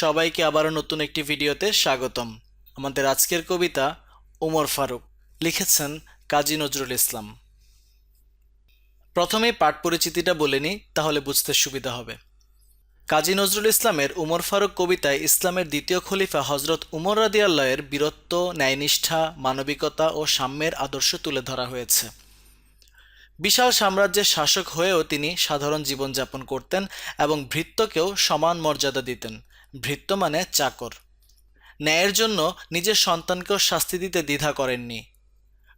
সবাইকে আবারও নতুন একটি ভিডিওতে স্বাগতম। আমাদের আজকের কবিতা ওমর ফারুক, লিখেছেন কাজী নজরুল ইসলাম। প্রথমে পাঠ পরিচিতিটা বলে নিই, তাহলে বুঝতে সুবিধা হবে। কাজী নজরুল ইসলামের উমর ফারুক কবিতায় ইসলামের দ্বিতীয় খলিফা হজরত উমর রাদিয়াল্লাহের বীরত্ব, ন্যায়নিষ্ঠা, মানবিকতা ও সাম্যের আদর্শ তুলে ধরা হয়েছে। বিশাল সাম্রাজ্যের শাসক হয়েও তিনি সাধারণ জীবনযাপন করতেন এবং ভৃত্যকেও সমান মর্যাদা দিতেন। ভৃত্য মানে চাকর। ন্যায়ের জন্য নিজের সন্তানকেও শাস্তি দিতে দ্বিধা করেননি।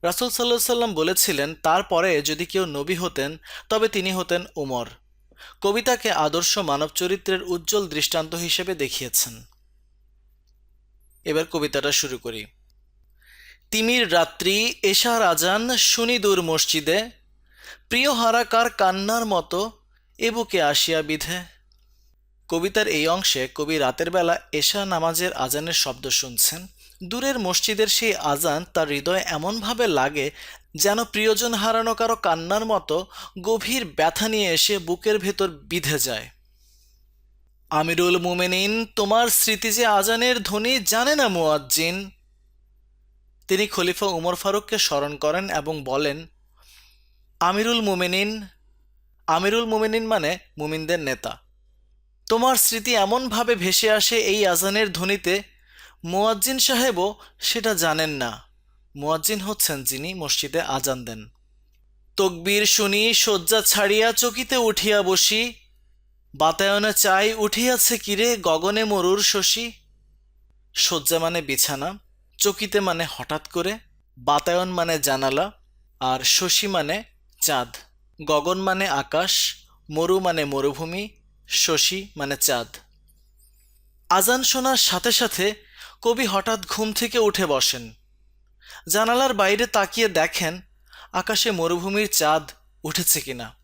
রাসুল সাল্লাহ সাল্লাম বলেছিলেন, তারপরে যদি কেউ নবী হতেন, তবে তিনি হতেন উমর। কবিতাকে আদর্শ মানব চরিত্রের উজ্জ্বল দৃষ্টান্ত হিসেবে দেখিয়েছেন। এবার কবিতাটা শুরু করি। তিমির রাত্রি এশার আজান শুনি দূর মসজিদে প্রিয় হারাকার কান্নার মতো এবুকে আসিয়া বিধে। কবিতার এই অংশে কবি রাতের বেলা এশা নামাজের আজানের শব্দ শুনছেন। দূরের মসজিদের সেই আজান তার হৃদয়ে এমনভাবে লাগে যেন প্রিয়জন হারানো কারও কান্নার মতো গভীর ব্যথা নিয়ে এসে বুকের ভেতর বিধে যায়। আমিরুল মুমেনিন, তোমার স্মৃতি যে আজানের ধ্বনি জানে না মুয়াজ্জিন। তিনি খলিফা উমর ফারুককে স্মরণ করেন এবং বলেন, আমিরুল মুমেনিন আমিরুল মুমেনিন মানে মুমিনদের নেতা। তোমার স্মৃতি এমনভাবে ভেসে আসে এই আজানের ধ্বনিতে, মুয়াজ্জিন সাহেবও সেটা জানেন না। মুয়াজ্জিন হচ্ছেন যিনি মসজিদে আজান দেন। তকবীর শুনি, শয্যা ছাড়িয়া চকিতে উঠিয়া বসি। বাতায়নে চাই উঠিয়াছে কিরে গগনে মরুর শশী? শয্যা মানে বিছানা, চকিতে মানে হঠাৎ করে, বাতায়ন মানে জানালা, আর শশী মানে চাঁদ। গগন মানে আকাশ, মরু মানে মরুভূমি শশী মানে চাঁদ। আজান শোনার সাথে সাথে কবি হঠাৎ ঘুম থেকে উঠে বসেন। জানালার বাইরে তাকিয়ে দেখেন আকাশে মরুভূমির চাঁদ উঠেছে কিনা।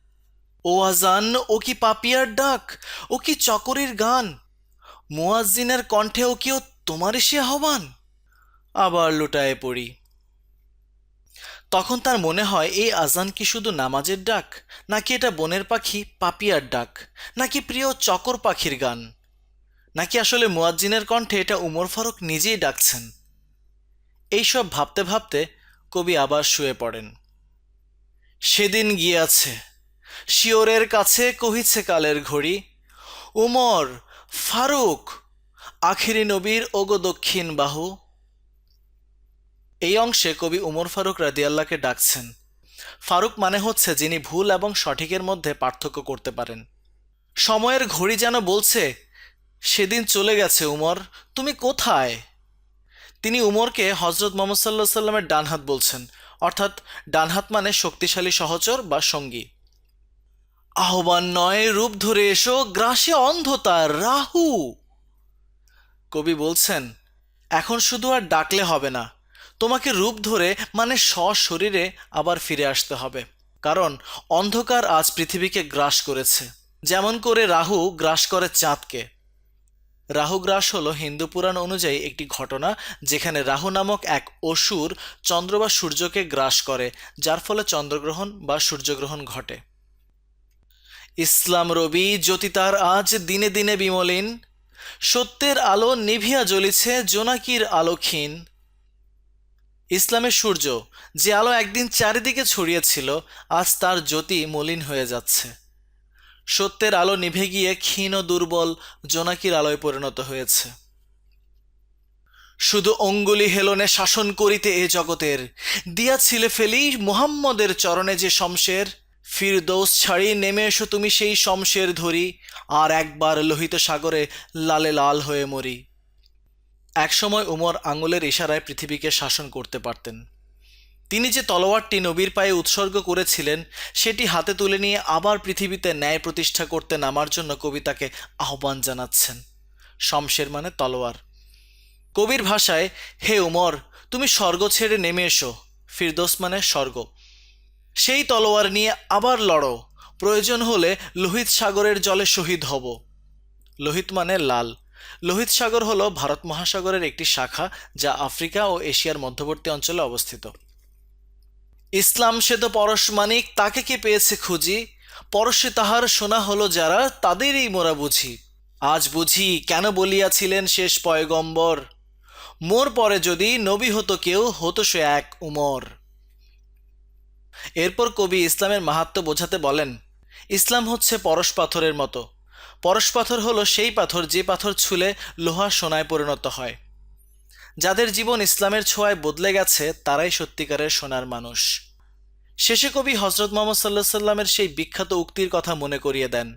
ও আজান, ও কি পাপিয়ার ডাক, ও কি চকরির গান? মুয়াজ্জিনের কণ্ঠে ও কি ও তোমারই সে আহ্বান? আবার লুটায়ে পড়ি। তখন তার মনে হয়, এই আজান কি শুধু নামাজের ডাক? নাকি এটা বনের পাখি পাপিয়ার ডাক? নাকি প্রিয় চকর পাখির গান? নাকি আসলে মুয়াজ্জিনের কণ্ঠে এটা উমর ফারুক নিজেই ডাকছেন? এইসব ভাবতে ভাবতে কবি আবার শুয়ে পড়েন। সেদিন গিয়াছে, শিওরের কাছে কহিছে কালের ঘড়ি, উমর, ফারুক, আখিরি নবীর ওগো দক্ষিণ বাহু এই অংশে কবি উমর ফারুক রাদিয়াল্লাহকে ডাকছেন। ফারুক মানে হচ্ছে যিনি ভুল এবং সঠিকের মধ্যে পার্থক্য করতে পারেন। সময়ের ঘড়ি যেন বলছে, সেদিন চলে গেছে উমর, তুমি কোথায়? তিনি উমরকে হজরত মোহাম্মদ সাল্লাহ সাল্লামের ডানহাত বলছেন, অর্থাৎ ডানহাত মানে শক্তিশালী সহচর বা সঙ্গী। আহ্বান নয়, রূপ ধরে এসো, গ্রাসে অন্ধতার রাহু। কবি বলছেন, এখন শুধু আর ডাকলে হবে না তোমাকে রূপ ধরে মানে সশরীরে আবার ফিরে আসতে হবে। কারণ অন্ধকার আজ পৃথিবীকে গ্রাস করেছে। যেমন করে রাহু গ্রাস করে চাঁদকে। রাহু গ্রাস হল হিন্দু পুরাণ অনুযায়ী একটি ঘটনা, যেখানে রাহু নামক এক অসুর চন্দ্র বা সূর্যকে গ্রাস করে, যার ফলে চন্দ্রগ্রহণ বা সূর্যগ্রহণ ঘটে। ইসলাম রবি জ্যোতি তার আজ দিনে দিনে বিমলিন। সত্যের আলো নিভিয়া জ্বলিছে জোনাকির আলো ক্ষীণ ইসলামের সূর্য যে আলো একদিন চারিদিকে ছড়িয়েছিল, আজ তার জ্যোতি মলিন হয়ে যাচ্ছে। সত্যের আলো নিভে গিয়ে ক্ষীণ দুর্বল জোনাকির আলোয় পরিণত হয়েছে। শুধু অঙ্গুলি হেলনে শাসন করিতে এ জগতের, দিয়া ছিলে ফেলি মুহাম্মদের চরণে যে শমশের। ফিরদৌস ছাড়ি নেমে এসো তুমি সেই শমশের ধরি, আর একবার লোহিত সাগরে লালে লাল হয়ে মরি। একসময় উমর আঙুলের ইশারায় পৃথিবীকে শাসন করতে পারতেন। তিনি যে তলোয়ারটি নবীর পায়ে উৎসর্গ করেছিলেন, সেটি হাতে তুলে নিয়ে আবার পৃথিবীতে ন্যায় প্রতিষ্ঠা করতে নামার জন্য কবিতাকে আহ্বান জানাচ্ছেন। শমশের মানে তলোয়ার। কবির ভাষায়, হে উমর, তুমি স্বর্গ ছেড়ে নেমে এসো। ফিরদোস মানে স্বর্গ। সেই তলোয়ার নিয়ে আবার লড়ো। প্রয়োজন হলে লোহিত সাগরের জলে শহীদ হব। লোহিত মানে লাল। লোহিত সাগর হল ভারত মহাসাগরের একটি শাখা যা আফ্রিকা ও এশিয়ার মধ্যবর্তী অঞ্চলে অবস্থিত। ইসলাম সে তো পরশমানিক তাকে কে পেয়েছে খুঁজি? পরশে তাহার শোনা হলো যারা, তাদেরই মোরা বুঝি। আজ বুঝি কেন বলিয়াছিলেন শেষ পয়গম্বর? মোর পরে যদি নবী হতো কেউ, হতো সে এক উমর। এরপর কবি ইসলামের মাহাত্ম বোঝাতে বলেন, ইসলাম হচ্ছে পরশ পাথরের মতো। পরশ পাথর হলো সেই পাথর যে পাথর ছুলে লোহা সোনায় পরিণত হয়। যাদের জীবন ইসলামের ছোঁয়ায় বদলে গেছে, তারাই সত্যিকারের সোনার মানুষ। শেষে কবি হজরত মোহাম্মদ সাল্লাহ সাল্লামের সেই বিখ্যাত উক্তির কথা মনে করিয়ে দেন,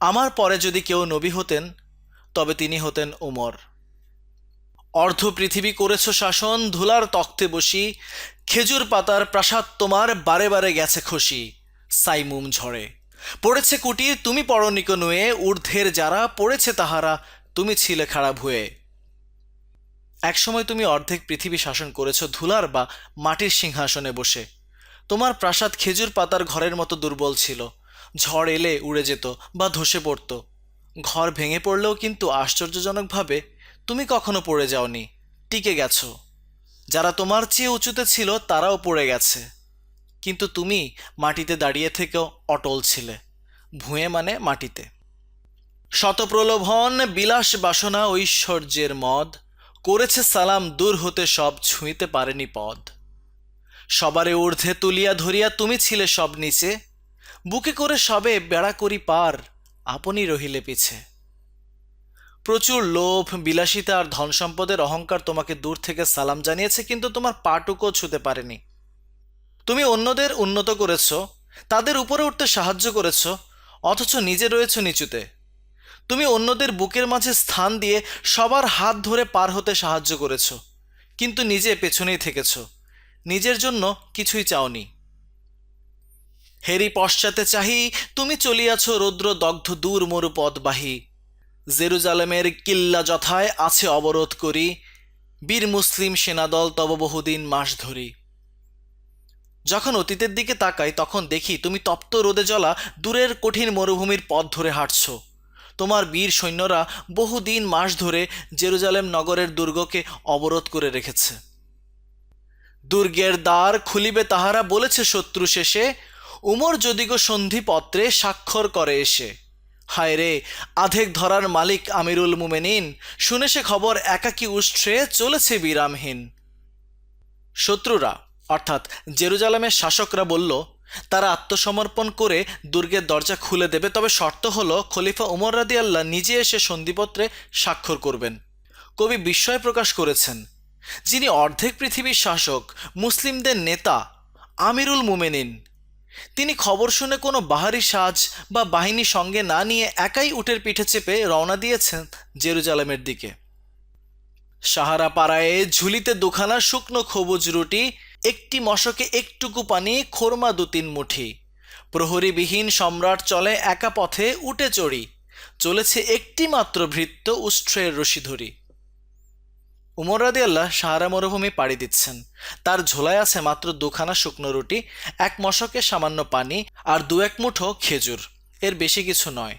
আমার পরে যদি কেউ নবী হতেন, তবে তিনি হতেন উমর। অর্ধ পৃথিবী করেছ শাসন, ধুলার তক্তে বসি, খেজুর পাতার প্রাসাদ তোমার বারে বারে গেছে খসি, সাইমুম ঝড়ে। পড়েছে কুটির, তুমি পরনিক নুয়ে, ঊর্ধ্বের যারা, পড়েছে তাহারা, তুমি ছিলে খারাপ হয়ে। একসময় তুমি অর্ধেক পৃথিবী শাসন করেছ ধুলার বা মাটির সিংহাসনে বসে। তোমার প্রাসাদ খেজুর পাতার ঘরের মতো দুর্বল ছিল। ঝড় এলে উড়ে যেত বা ধসে পড়ত। ঘর ভেঙে পড়লেও কিন্তু আশ্চর্যজনকভাবে তুমি কখনো পড়ে যাওনি। টিকে গেছো। যারা তোমার চেয়ে উঁচুতে ছিল, তারাও পড়ে গেছে। কিন্তু তুমি মাটিতে দাঁড়িয়ে থেকেও অটল ছিলে। ভুঁয়ে মানে মাটিতে। শতপ্রলোভন, বিলাস বাসনা, ঐশ্বর্যের মদ, করেছে সালাম দূর হতে সব, ছুঁইতে পারেনি পদ। সবারে ঊর্ধ্বে তুলিয়া ধরিয়া তুমি ছিলে সব নিচে, বুকে করে সবে বেড়া করি পার, আপনি রহিলে পিছে। প্রচুর লোভ, বিলাসিতা আর ধন সম্পদের অহংকার তোমাকে দূর থেকে সালাম জানিয়েছে, কিন্তু তোমার পাটুকও ছুতে পারেনি। তুমি অন্যদের উন্নত করেছ, তাদের উপরে উঠতে সাহায্য করেছ, অথচ নিজে রয়েছ নিচুতে। তুমি অন্যদের বুকের মাঝে স্থান দিয়ে সবার হাত ধরে পার হতে সাহায্য করেছ, কিন্তু নিজে পেছনেই থেকেছ, নিজের জন্য কিছুই চাওনি। হেরি পশ্চাতে চাহি, তুমি চলিয়াছ রৌদ্র দগ্ধ দূর মরু পথবাহী। জেরুজালেমের কিল্লা যথায় আছে অবরোধ করি। বীর মুসলিম সেনাদল তব বহুদিন মাস ধরি। যখন অতীতের দিকে তাকাই, তখন দেখি তুমি তপ্ত রোদে জ্বলা দূরের কঠিন মরুভূমির পথ ধরে হাঁটছ। তোমার বীর সৈন্যরা বহুদিন মাস ধরে জেরুজালেম নগরের দুর্গকে অবরোধ করে রেখেছে। দুর্গের দ্বার খুলিবে তাহারা বলেছে শত্রু শেষে, উমর যদিগ সন্ধিপত্রে স্বাক্ষর করে এসে। হায় রে, আধেক ধরার মালিক আমিরুল মুমেনিন, শুনে সে খবর একাকী উষ্ঠে চলেছে বিরামহীন। শত্রুরা অর্থাৎ জেরুজালেমের শাসকরা বলল, তারা আত্মসমর্পণ করে দুর্গের দরজা খুলে দেবে। তবে শর্ত হলো, খলিফা উমর রাদি আল্লাহ নিজে এসে সন্ধিপত্রে স্বাক্ষর করবেন। কবি বিস্ময় প্রকাশ করেছেন, যিনি অর্ধেক পৃথিবীর শাসক, মুসলিমদের নেতা, আমিরুল মুমেনিন, তিনি খবর শুনে কোনো বাহারি সাজ বা বাহিনী সঙ্গে না নিয়ে একাই উটের পিঠে চেপে রওনা দিয়েছেন জেরুজালেমের দিকে। সাহারা পাড়ায় ঝুলিতে দুখানা শুকনো খবুজ রুটি একটি মশকে একটুকু পানি, খোরমা দু তিন মুঠি। প্রহরীবিহীন সম্রাট চলে একা পথে উটে চড়ি। চলেছে একটি মাত্র ভৃত্য উষ্ট্রের রশি ধরি। উমর রাদি আল্লাহ সাহারা মরুভূমি পাড়ি দিচ্ছেন। তার ঝোলায় আছে মাত্র দুখানা শুকনো রুটি, এক মশকে সামান্য পানি আর দু এক মুঠো খেজুর। এর বেশি কিছু নয়।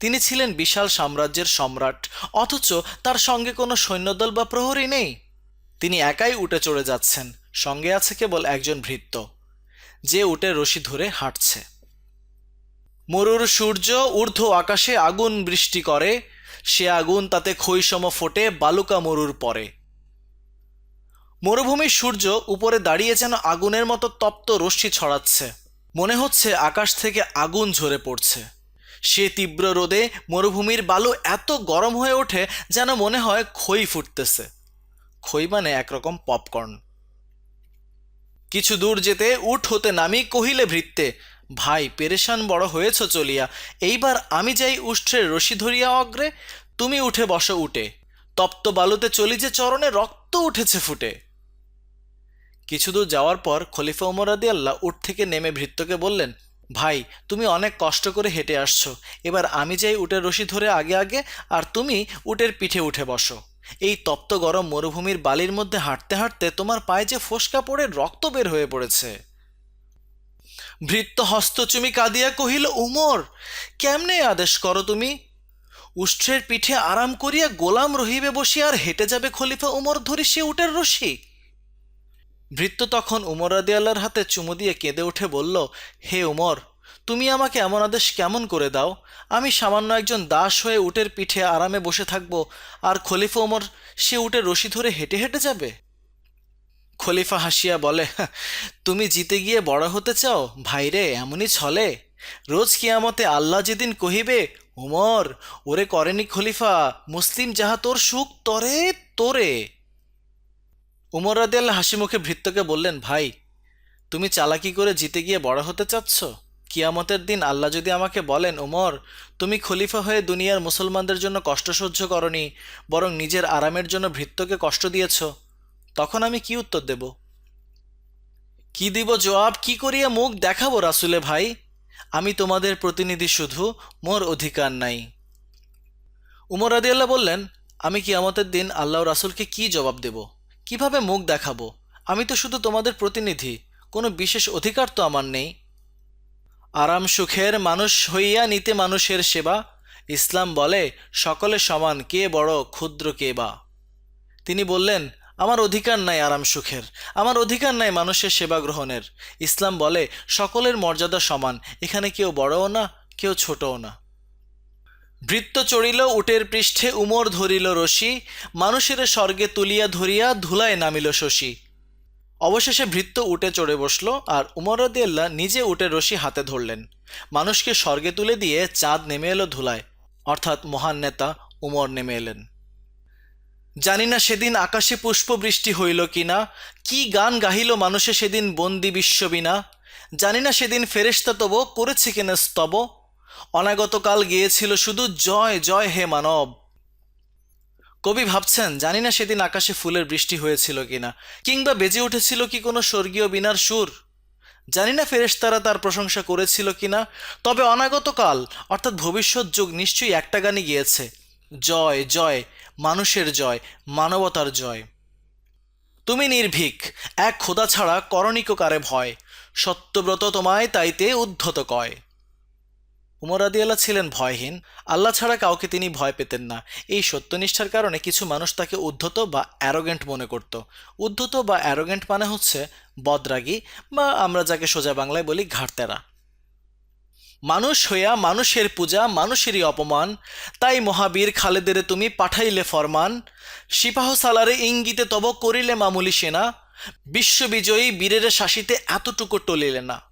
তিনি ছিলেন বিশাল সাম্রাজ্যের সম্রাট, অথচ তার সঙ্গে কোনো সৈন্যদল বা প্রহরী নেই। তিনি একাই উঠে চড়ে যাচ্ছেন। সঙ্গে আছে কেবল একজন ভৃত্য, যে উটে রশি ধরে হাঁটছে। মরুর সূর্য ঊর্ধ্ব আকাশে আগুন বৃষ্টি করে, সে আগুন তাতে ক্ষৈসম ফোটে বালুকা মরুর পরে। মরুভূমির সূর্য উপরে দাঁড়িয়ে যেন আগুনের মতো তপ্ত রশ্মি ছড়াচ্ছে। মনে হচ্ছে আকাশ থেকে আগুন ঝরে পড়ছে। সে তীব্র রোদে মরুভূমির বালু এত গরম হয়ে ওঠে যেন মনে হয় খই ফুটতেছে। খই মানে একরকম পপকর্ন। কিছু দূর যেতে উঠ হতে নামি কহিলে ভৃত্তে ভাই, পেরেশান বড় হয়েছ চলিয়া, এইবার আমি যাই উষ্ঠের রশি ধরিয়া অগ্রে, তুমি উঠে বসো উঠে তপ্ত বালুতে চলি যে চরণে রক্ত উঠেছে ফুটে কিছু দূর যাওয়ার পর খলিফা উমর আদি আল্লাহ উঠ থেকে নেমে ভৃত্যকে বললেন, ভাই, তুমি অনেক কষ্ট করে হেঁটে আসছো, এবার আমি যাই উটের রশি ধরে আগে আগে, আর তুমি উটের পিঠে উঠে বসো। এই তপ্ত গরম মরুভূমির বালির মধ্যে হাঁটতে হাঁটতে তোমার পায়ে যে ফোসকা পড়ে রক্ত বের হয়ে পড়েছে। ভৃত্য হস্তচুমি কাঁদিয়া কহিল, উমর, কেমনে আদেশ করো তুমি? উষ্ঠের পিঠে আরাম করিয়া গোলাম রহিবে বসিয়া আর হেঁটে যাবে খলিফা উমর ধরি সে উটের রশি? ভৃত্য তখন উমর আদি আল্লাহর হাতে চুমু দিয়ে কেঁদে উঠে বলল, হে উমর তুমি আমাকে এমন আদেশ কেমন করে দাও? আমি সামান্য একজন দাস হয়ে উটের পিঠে আরামে বসে থাকব, আর খলিফা ওমর সে উটের রশি ধরে হেঁটে হেঁটে যাবে? খলিফা হাসিয়া বলে তুমি জিতে গিয়ে বড় হতে চাও? ভাইরে, এমনই ছলে। রোজ কিয়ামতে আল্লাহ যেদিন কহিবে উমর ওরে করেনি খলিফা, মুসলিম যাহা তোর সুখ, তরে তোরে। উমর রাদিয়াল্লাহ হাসি মুখে ভৃত্যকে বললেন, ভাই, তুমি চালাকি করে জিতে গিয়ে বড় হতে চাচ্ছ? কিয়ামতের দিন আল্লাহ যদি আমাকে বলেন, উমর, তুমি খলিফা হয়ে দুনিয়ার মুসলমানদের জন্য কষ্ট সহ্য করনি, বরং নিজের আরামের জন্য ভৃত্যকে কষ্ট দিয়েছ, তখন আমি কি উত্তর দেব? কি দিব জবাব, কি করিয়া মুখ দেখাবো রাসুলে ভাই? আমি তোমাদের প্রতিনিধি শুধু, মোর অধিকার নাই। উমর আদিয়াল্লাহ বললেন, আমি কিয়ামতের দিন আল্লাহ রাসুলকে কি জবাব দেব? কীভাবে মুখ দেখাবো? আমি তো শুধু তোমাদের প্রতিনিধি, কোনো বিশেষ অধিকার তো আমার নেই। আরাম সুখের মানুষ হইয়া নিতে মানুষের সেবা। ইসলাম বলে, সকলে সমান, কে বড়, ক্ষুদ্র, কে বা। তিনি বললেন, আমার অধিকার নাই আরাম সুখের, আমার অধিকার নাই মানুষের সেবা গ্রহণের। ইসলাম বলে, সকলের মর্যাদা সমান, এখানে কেউ বড়ও না, কেউ ছোটও না। বৃত্ত চড়িল উটের পৃষ্ঠে, উমর ধরিল রশি, মানুষের স্বর্গে তুলিয়া ধরিয়া ধুলায় নামিল শশী। অবশেষে ভৃত্য উটে চড়ে বসল আর উমর রদিয়াল্লাহ নিজে উটের রশি হাতে ধরলেন। মানুষকে স্বর্গে তুলে দিয়ে চাঁদ নেমে এলো ধুলায়, অর্থাৎ মহান নেতা উমর নেমে এলেন। জানি না সেদিন আকাশে পুষ্পবৃষ্টি হইল কি না কি গান গাহিল মানুষে সেদিন বন্দি বিশ্ববিনা জানি না সেদিন ফেরেশতা তব করেছে কিনা স্তব, অনাগতকাল গিয়েছিল শুধু জয় জয় হে মানব। কবি ভাবছেন, জানি না সেদিন আকাশে ফুলের বৃষ্টি হয়েছিল কিনা, কিংবা বেজে উঠেছিল কি কোনো স্বর্গীয় বিনার সুর। জানি না ফেরেশতারা তার প্রশংসা করেছিল কিনা, তবে অনাগতকাল অর্থাৎ ভবিষ্যৎ যুগ নিশ্চয়ই একটা গানই গিয়েছে, জয় জয়, মানুষের জয়, মানবতার জয়। তুমি নির্ভীক, এক খোদা ছাড়া করণিক কারে ভয়, সত্যব্রত তোমায় তাইতে উদ্ধত কয়। উমর আদিয়াল্লাহ ছিলেন ভয়হীন। আল্লাহ ছাড়া কাউকে তিনি ভয় পেতেন না। এই সত্যনিষ্ঠার কারণে কিছু মানুষ তাকে উদ্ধত বা অ্যারোগেন্ট মনে করত। উদ্ধত বা অ্যারোগেন্ট মানে হচ্ছে বদরাগী বা আমরা যাকে সোজা বাংলায় বলি ঘাটতেরা মানুষ হইয়া মানুষের পূজা, মানুষেরই অপমান। তাই মহাবীর খালেদের তুমি পাঠাইলে ফরমান। সিপাহ সালারে ইঙ্গিতে তব করিলে মামুলি সেনা। বিশ্ববিজয়ী বীরের শাসিতে এতটুকু টলিলে না।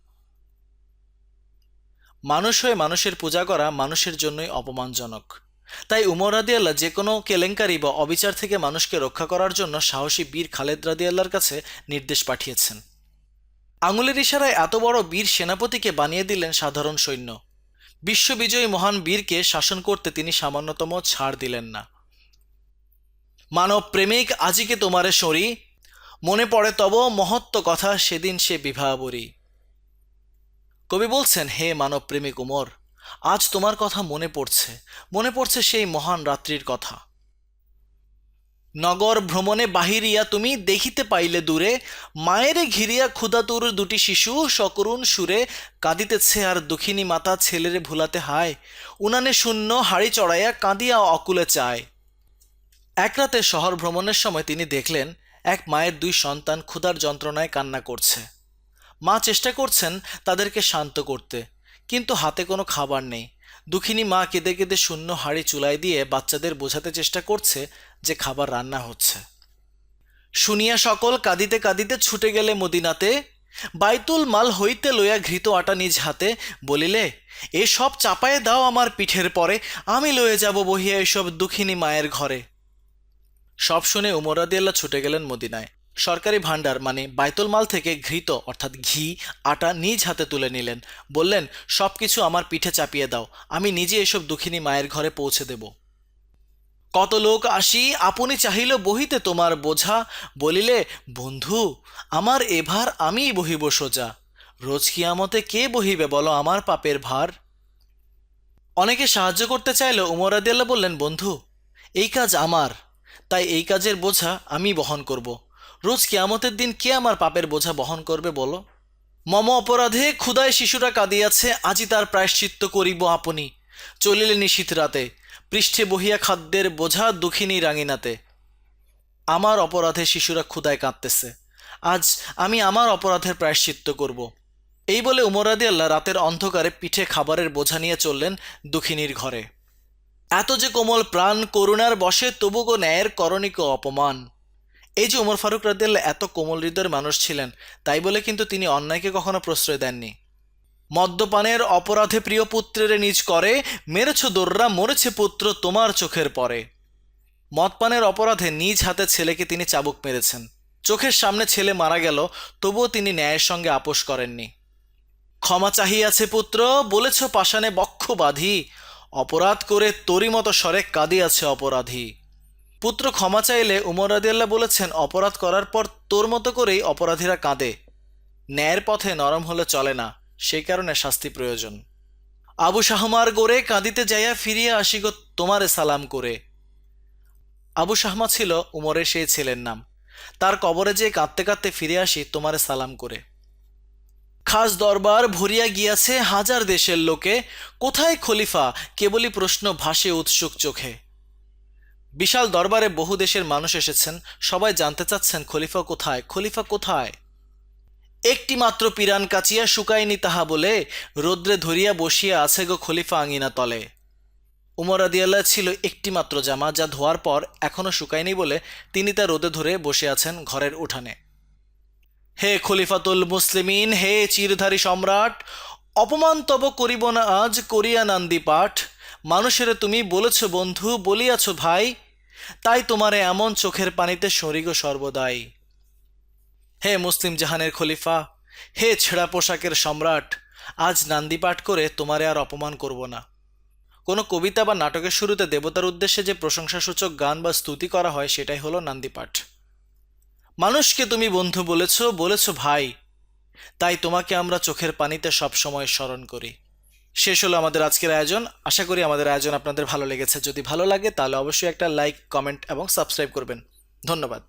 মানুষ হয়ে মানুষের পূজা করা মানুষের জন্যই অপমানজনক। তাই উমর রাদিয়াল্লাহ যে কোনো কেলেঙ্কারি বা অবিচার থেকে মানুষকে রক্ষা করার জন্য সাহসী বীর খালেদ রাদিয়াল্লার কাছে নির্দেশ পাঠিয়েছেন। আঙুলের ইশারায় এত বড় বীর সেনাপতিকে বানিয়ে দিলেন সাধারণ সৈন্য। বিশ্ববিজয়ী মহান বীরকে শাসন করতে তিনি সামান্যতম ছাড় দিলেন না। মানব প্রেমিক, আজিকে তোমারে সরি। মনে পড়ে তব মহত্ব কথা সেদিন সে বিবাহবরী। কবি বলছেন, হে মানব প্রেমিক উমর, আজ তোমার কথা মনে পড়ছে মনে পড়ছে সেই মহান রাত্রির কথা। নগর ভ্রমণে বাহিরিয়া তুমি দেখিতে পাইলে দূরে, মায়েরে ঘিরিয়া ক্ষুধাতুর দুটি শিশু সকরুণ সুরে কাঁদিতেছে আর দুঃখিনী মাতা ছেলেরে ভুলাতে হায়। উনানে শূন্য হাড়ি চড়াইয়া কাঁদিয়া অকুলে চায়। এক রাতে শহর ভ্রমণের সময় তিনি দেখলেন, এক মায়ের দুই সন্তান ক্ষুধার যন্ত্রণায় কান্না করছে। মা চেষ্টা করছেন তাদেরকে শান্ত করতে, কিন্তু হাতে কোনো খাবার নেই। দুঃখিনী মা কেঁদে কেঁদে শূন্য হাড়ি চুলায় দিয়ে বাচ্চাদের বোঝাতে চেষ্টা করছে যে খাবার রান্না হচ্ছে। শুনিয়া সকল কাঁদিতে কাঁদিতে ছুটে গেলে মদিনাতে, বাইতুল মাল হইতে লইয়া ঘৃত আটা নিজ হাতে বলিলে, এ সব চাপায়ে দাও আমার পিঠের পরে, আমি লয়ে যাব বহিয়া এসব দুঃখিনী মায়ের ঘরে। সব শুনে উমরাদিয়াল্লাহ ছুটে গেলেন মদিনায়। সরকারি ভাণ্ডার মানে বাইতুল মাল থেকে ঘৃত, অর্থাৎ ঘি, আটা নিজ হাতে তুলে নিলেন। বললেন সব কিছু আমার পিঠে চাপিয়ে দাও, আমি নিজে এসব দুঃখিনী মায়ের ঘরে পৌঁছে দেব। কত লোক আসি, আপনি চাহিল বহিতে তোমার বোঝা। বলিলে, বন্ধু, আমার এভার আমিই বহিব সোজা। রোজ কিয়ামতে কে বহিবে বলো আমার পাপের ভার? অনেকে সাহায্য করতে চাইলে উমর আদিয়াল্লাহ বললেন, বন্ধু, এই কাজ আমার, তাই এই কাজের বোঝা আমি বহন করব। রোজ কেয়ামতের দিন কে আমার পাপের বোঝা বহন করবে বলো? মম অপরাধে ক্ষুদায় শিশুরা কাঁদিয়াছে, আজি তার প্রায়শ্চিত্ত করিব আপনি। চলিলে নিশীথ রাতে, পৃষ্ঠে বহিয়া খাদ্যের বোঝা দুঃখিনী রাঙিনাতে। আমার অপরাধে শিশুরা ক্ষুদায় কাঁদতেছে, আজ আমি আমার অপরাধের প্রায়শ্চিত্ত করব। এই বলে উমরাদি আল্লাহ রাতের অন্ধকারে পিঠে খাবারের বোঝা নিয়ে চললেন দুঃখিনীর ঘরে। এত যে কোমল প্রাণ, করুণার বসে তবুগো ন্যায়ের করণিক অপমান। এই যে উমর ফারুক রাদিয়াল্লাহ এত কোমল হৃদয়ের মানুষ ছিলেন, তাই বলে কিন্তু তিনি অন্যায়কে কখনো প্রশ্রয় দেননি। মদ্যপানের অপরাধে প্রিয় পুত্রের নিজ করে, মেরেছ দোররা, মরেছে পুত্র তোমার চোখের পরে। মদপানের অপরাধে নিজ হাতে ছেলেকে তিনি চাবুক মেরেছেন। চোখের সামনে ছেলে মারা গেল, তবুও তিনি ন্যায়ের সঙ্গে আপোষ করেননি। ক্ষমা চাহিয়াছে পুত্র, বলেছ পাষাণে বক্ষ বাঁধি, অপরাধ করে তোরই মতো স্বরে কাঁদিয়াছে অপরাধী। পুত্র ক্ষমা চাইলে উমর রাদিয়াল্লাহ বলেছেন, অপরাধ করার পর তোর মতো করেই অপরাধীরা কাঁদে। ন্যায়ের পথে নরম হলে চলে না সেই কারণে শাস্তি প্রয়োজন। আবু শাহমার গোরে কাঁদিতে যাইয়া ফিরিয়া আসিগ তোমারে সালাম করে। আবু শাহমা ছিল উমরের সেই ছেলের নাম। তার কবরে যেয়ে কাঁদতে কাঁদতে ফিরে আসি তোমারে সালাম করে। খাস দরবার ভরিয়া গিয়াছে হাজার দেশের লোকে। কোথায় খলিফা? কেবলই প্রশ্ন ভাসে উৎসুক চোখে। বিশাল দরবারে বহু দেশের মানুষ এসেছেন। সবাই জানতে চাচ্ছেন, খলিফা কোথায়? খলিফা কোথায়? একটি মাত্র পিরান কাচিয়া শুকায়নি তাহা বলে রোদ্রে ধরিয়া বসিয়া আছে গো খলিফা আঙিনা তলে। উমর আদিয়াল্লাহ ছিল একটি মাত্র জামা যা ধোয়ার পর এখনও শুকায়নি বলে তিনি তা রোদে ধরে বসে আছেন ঘরের উঠানে। হে খলিফাতুল মুসলিমিন, হে চিরধারী সম্রাট, অপমান তব করিব না আজ, করিয়া নান্দি পাঠ। মানুষের তুমি বলেছ, বন্ধু, বলিয়াছ, ভাই, তাই তোমারে এমন চোখের পানিতে সরিগ সর্বদাই। হে মুসলিম জাহানের খলিফা, হে ছেঁড়া পোশাকের সম্রাট, আজ নান্দি পাঠ করে তোমারে আর অপমান করব না। কোনো কবিতা বা নাটকের শুরুতে দেবতার উদ্দেশ্যে যে প্রশংসাসূচক গান বা স্তুতি করা হয়, সেটাই হলো নান্দিপাঠ মানুষকে তুমি, বন্ধু, বলেছ বলেছ, ভাই, তাই তোমাকে আমরা চোখের পানিতে সবসময় স্মরণ করি। শেষ হলো আমাদের আজকের আয়োজন। আশা করি আমাদের আয়োজন আপনাদের ভালো লেগেছে। যদি ভালো লাগে তাহলে অবশ্যই একটা লাইক, কমেন্ট এবং সাবস্ক্রাইব করবেন। ধন্যবাদ।